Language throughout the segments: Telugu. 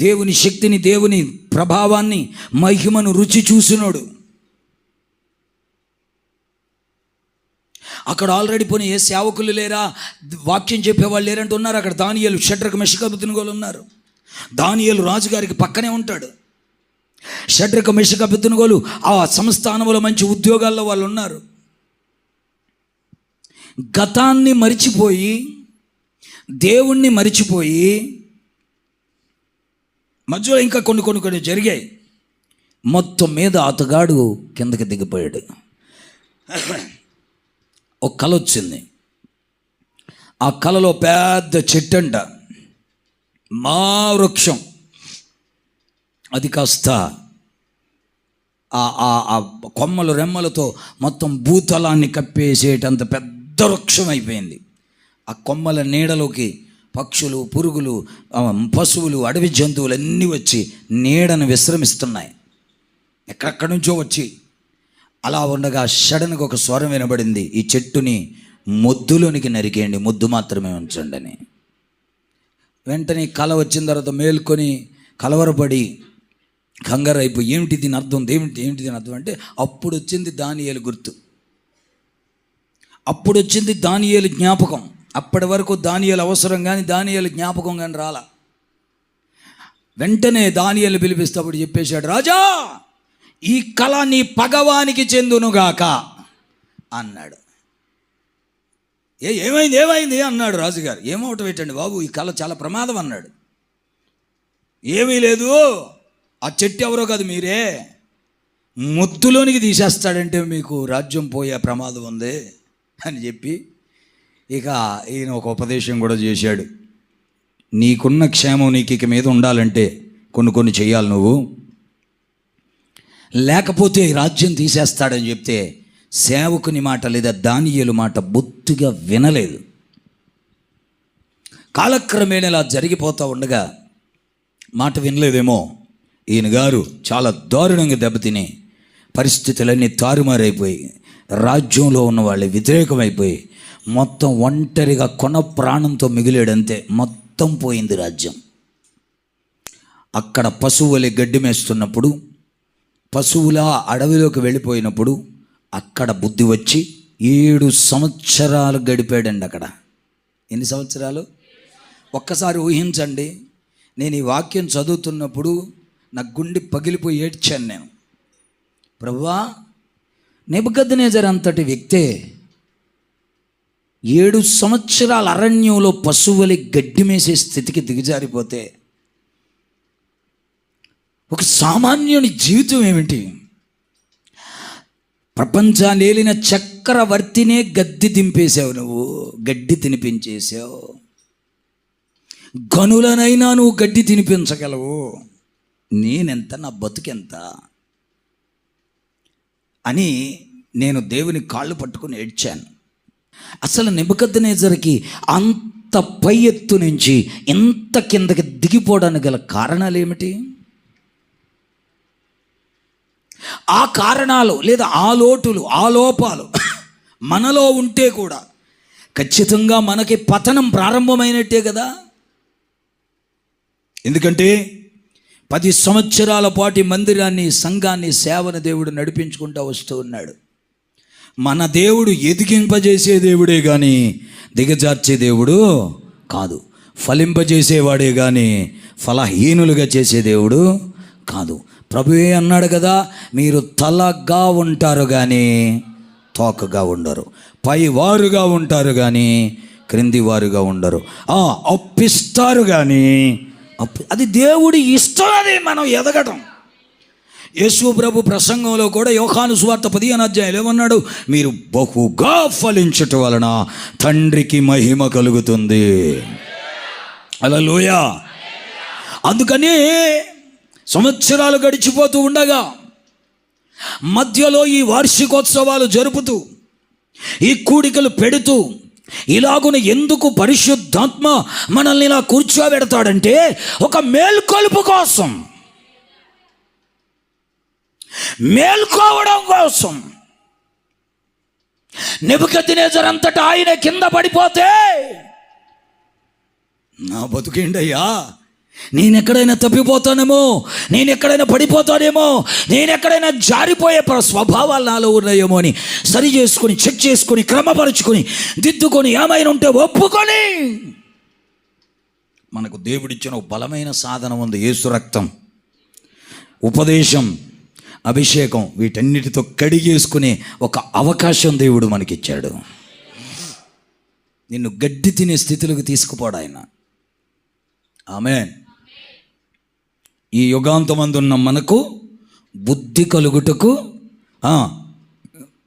దేవుని శక్తిని దేవుని ప్రభావాన్ని మహిమను రుచి చూసినోడు. అక్కడ ఆల్రెడీ పోనీ ఏ సేవకులు లేరా? వాక్యం చెప్పేవాళ్ళు లేరంటూ ఉన్నారు. అక్కడ దానియలు షడ్రక మెషకబుతునుగోలు ఉన్నారు. దానియలు రాజుగారికి పక్కనే ఉంటాడు. షడ్రక మెషకబుతునుగోలు ఆ సంస్థానంలో మంచి ఉద్యోగాల్లో వాళ్ళు ఉన్నారు. గతాన్ని మరిచిపోయి దేవుణ్ణి మరిచిపోయి మధ్యలో ఇంకా కొన్ని కొన్ని కొన్ని జరిగాయి. మొత్తం మీద అతగాడు కిందకి దిగిపోయాడు. ఒక కళ వచ్చింది. ఆ కళలో పెద్ద చెట్టు అంట మా వృక్షం. అది కాస్త ఆ ఆ- ఆ కొమ్మలు రెమ్మలతో మొత్తం భూతలాన్ని కప్పేసేటంత పెద్ద వృక్షం అయిపోయింది. ఆ కొమ్మల నీడలోకి పక్షులు పురుగులు పశువులు అడవి జంతువులు అన్నీ వచ్చి నీడను విశ్రమిస్తున్నాయి. ఎక్కడెక్కడి నుంచో వచ్చి. అలా ఉండగా షడన్కి ఒక స్వరం వినబడింది. ఈ చెట్టుని మొద్దులోనికి నరికేయండి ముద్దు మాత్రమే ఉంచండి అని వెంటనే కళ వచ్చిన తర్వాత మేల్కొని కలవరపడి కంగారు అయిపోయి ఏమిటి దీని అర్థం? ఏమిటి? ఏమిటి దీని అర్థం? అంటే అప్పుడు వచ్చింది దానియేలు గుర్తు. అప్పుడు వచ్చింది దానియేలు జ్ఞాపకం. అప్పటి వరకు దానియాలు అవసరం కానీ దానియాలు జ్ఞాపకం కానీ రాలా. వెంటనే దానియాలు పిలిపిస్తే చెప్పేశాడు రాజా ఈ కళ నీ పగవానికి చెందునుగాక అన్నాడు. ఏ ఏమైంది ఏమైంది? అన్నాడు రాజుగారు. ఏమవటం ఏంటండి బాబు ఈ కళ చాలా ప్రమాదం అన్నాడు. ఏమీ లేదు ఆ చెట్టు ఎవరో కాదు మీరే. ముద్దులోనికి తీసేస్తాడంటే మీకు రాజ్యం పోయే ప్రమాదం ఉంది అని చెప్పి ఇక ఈయన ఒక ఉపదేశం కూడా చేశాడు. నీకున్న క్షేమం నీకు ఇక మీద ఉండాలంటే కొన్ని కొన్ని చేయాలి నువ్వు. లేకపోతే రాజ్యం తీసేస్తాడని చెప్తే సేవకుని మాట లేదా దానియలు మాట బొత్తుగా వినలేదు. కాలక్రమేణా ఇలా జరిగిపోతూ ఉండగా మాట వినలేదేమో. ఈయన గారు చాలా దారుణంగా దెబ్బతిని పరిస్థితులన్నీ తారుమారైపోయి రాజ్యంలో ఉన్న వాళ్ళు వ్యతిరేకమైపోయి మొత్తం ఒంటరిగా కొన ప్రాణంతో మిగిలాడంతే మొత్తం పోయింది రాజ్యం. అక్కడ పశువులే గడ్డి మేస్తున్నప్పుడు పశువుల అడవిలోకి వెళ్ళిపోయినప్పుడు అక్కడ బుద్ధి వచ్చి ఏడు సంవత్సరాలు గడిపాడండి అక్కడ. ఎన్ని సంవత్సరాలు? ఒక్కసారి ఊహించండి. నేను ఈ వాక్యం చదువుతున్నప్పుడు నా గుండె పగిలిపోయి ఏడ్చాను నేను. ప్రభువా నేజర్ అంతటి వ్యక్తే ఏడు సంవత్సరాల అరణ్యంలో పశువులి గడ్డి మేసే స్థితికి దిగజారిపోతే ఒక సామాన్యుని జీవితం ఏమిటి? ప్రపంచాన్ని ఏలిన చక్రవర్తినే గద్ది దింపేశావు నువ్వు గడ్డి తినిపించేశావు. గనులనైనా నువ్వు గడ్డి తినిపించగలవు. నేనెంత నా బతుకెంత అని నేను దేవుని కాళ్ళు పట్టుకుని ఏడ్చాను. అసలు నిబద్దనేజరికి అంత పై ఎత్తు నుంచి ఇంత కిందకి దిగిపోవడానికి గల కారణాలు ఏమిటి? ఆ కారణాలు లేదా ఆ లోటులు ఆ లోపాలు మనలో ఉంటే కూడా ఖచ్చితంగా మనకి పతనం ప్రారంభమైనట్టే కదా? ఎందుకంటే పది సంవత్సరాల పాటు మందిరాన్ని సంఘాన్ని సేవన దేవుడు నడిపించుకుంటూ వస్తూ ఉన్నాడు. మన దేవుడు ఎదిగింపజేసే దేవుడే కానీ దిగజార్చే దేవుడు కాదు. ఫలింపజేసేవాడే కానీ ఫలహీనులుగా చేసే దేవుడు కాదు. ప్రభువే అన్నాడు కదా మీరు తలగా ఉంటారు కానీ తోకగా ఉండరు. పై వారుగా ఉంటారు కానీ క్రింది వారుగా ఉండరు. ఆ, అప్పిస్తారు కానీ అప్పు అది దేవుడి ఇష్టం అది మనం ఎదగటం. యేసు ప్రభు ప్రసంగంలో కూడా యోహాను సువార్త పదిహేను అధ్యాయులు ఏమన్నాడు? మీరు బహుగా ఫలించటం వలన తండ్రికి మహిమ కలుగుతుంది. అలా లోయ అందుకని సంవత్సరాలు గడిచిపోతూ ఉండగా మధ్యలో ఈ వార్షికోత్సవాలు జరుపుతూ ఈ కూడికలు పెడుతూ ఇలాగున ఎందుకు పరిశుద్ధాత్మ మనల్ని ఇలా కూర్చోబెడతాడంటే ఒక మేల్కొలుపు కోసం. మేల్కోవడం కోసం నెబుకద్నేజర్ అంతటా ఆయన కింద పడిపోతే నా బతుకేంటయ్యా? నేను ఎక్కడైనా తప్పిపోతానేమో? నేను ఎక్కడైనా పడిపోతానేమో? నేను ఎక్కడైనా జారిపోయే స్వభావాలు నాలో ఉన్నాయేమో అని సరి చేసుకొని చెక్ చేసుకొని క్రమపరుచుకొని దిద్దుకొని ఏమైనా ఉంటే ఒప్పుకొని మనకు దేవుడిచ్చిన ఒక బలమైన సాధనం ఉంది. యేసు రక్తం. ఉపదేశం. అభిషేకం వీటన్నిటితో కడిగేసుకునే ఒక అవకాశం దేవుడు మనకిచ్చాడు. నిన్ను గడ్డి తినే స్థితిలోకి తీసుకుపోడు ఆయన. ఆమె ఈ యుగాంతమందున్న మనకు బుద్ధి కలుగుటకు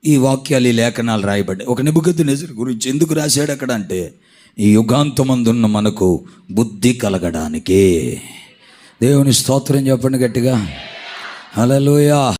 ఈ వాక్యాలు ఈ లేఖనాలు రాయబడ్డాయి. ఒక నిబుగద్దు నెజరు గురించి ఎందుకు రాశాడు అక్కడ అంటే ఈ యుగాంతమందున్న మనకు బుద్ధి కలగడానికి. దేవుని స్తోత్రం చెప్పండి గట్టిగా. Hallelujah.